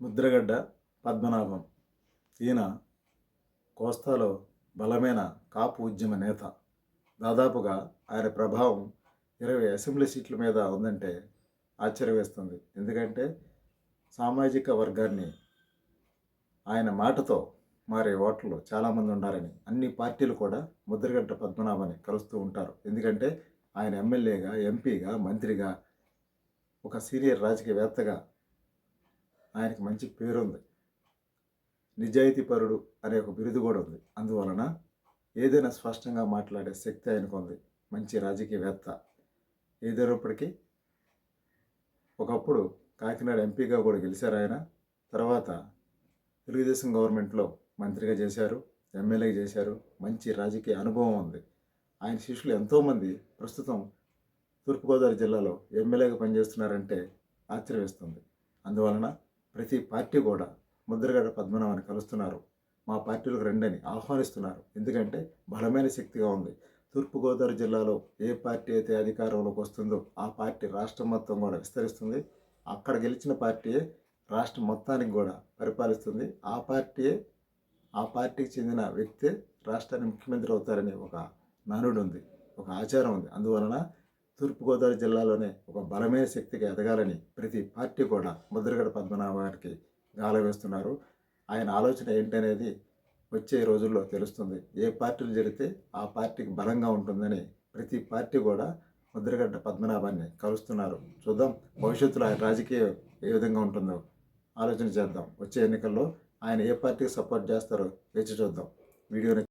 ముద్రగడ్డ పద్మనాభం. ఈయన కోస్తాలో బలమైన కాపు ఉద్యమ నేత. దాదాపుగా ఆయన ప్రభావం ఇరవై అసెంబ్లీ సీట్ల మీద ఉందంటే ఆశ్చర్య వేస్తుంది ఎందుకంటే సామాజిక వర్గాన్ని ఆయన మాటతో మారే ఓటర్లు చాలామంది ఉన్నారని అన్ని పార్టీలు కూడా ముద్రగడ్డ పద్మనాభాన్ని కలుస్తూ ఉంటారు. ఎందుకంటే ఆయన ఎమ్మెల్యేగా ఎంపీగా మంత్రిగా ఒక సీనియర్ రాజకీయవేత్తగా ఆయనకి మంచి పేరుంది. నిజాయితీపరుడు అనే ఒక బిరుదు కూడా ఉంది. అందువలన ఏదైనా స్పష్టంగా మాట్లాడే శక్తి ఆయనకు ఉంది. మంచి రాజకీయవేత్త. ఏదైనప్పటికీ ఒకప్పుడు కాకినాడ ఎంపీగా కూడా గెలిచారు ఆయన. తర్వాత తెలుగుదేశం గవర్నమెంట్లో మంత్రిగా చేశారు ఎమ్మెల్యేగా చేశారు. మంచి రాజకీయ అనుభవం ఉంది. ఆయన శిష్యులు ఎంతోమంది ప్రస్తుతం తూర్పుగోదావరి జిల్లాలో ఎమ్మెల్యేగా పనిచేస్తున్నారంటే ఆశ్చర్యస్తుంది అందువలన ప్రతి పార్టీ కూడా ముద్రగడ పద్మనాభాన్ని కలుస్తున్నారు. మా పార్టీలకు రండని ఆహ్వానిస్తున్నారు. ఎందుకంటే బలమైన శక్తిగా ఉంది. తూర్పుగోదావరి జిల్లాలో ఏ పార్టీ అయితే అధికారంలోకి వస్తుందో ఆ పార్టీ రాష్ట్రం మొత్తం కూడా విస్తరిస్తుంది. అక్కడ గెలిచిన పార్టీయే రాష్ట్రం మొత్తానికి కూడా పరిపాలిస్తుంది. ఆ పార్టీయే ఆ పార్టీకి చెందిన వ్యక్తే రాష్ట్రానికి ముఖ్యమంత్రి అవుతారని ఒక నానుడు ఉంది. ఒక ఆచారం ఉంది. అందువలన తూర్పుగోదావరి జిల్లాలోనే ఒక బలమైన శక్తిగా ఎదగాలని ప్రతి పార్టీ కూడా ముద్రగడ పద్మనాభ గారికి గాల వేస్తున్నారు. ఆయన ఆలోచన ఏంటనేది వచ్చే రోజుల్లో తెలుస్తుంది. ఏ పార్టీలు జరిగితే ఆ పార్టీకి బలంగా ఉంటుందని ప్రతి పార్టీ కూడా ముద్రగడ్డ పద్మనాభాన్ని కలుస్తున్నారు. చూద్దాం భవిష్యత్తులో ఆయన రాజకీయం ఏ విధంగా ఉంటుందో ఆలోచన చేద్దాం. వచ్చే ఎన్నికల్లో ఆయన ఏ పార్టీకి సపోర్ట్ చేస్తారో వేచి చూద్దాం. వీడియోని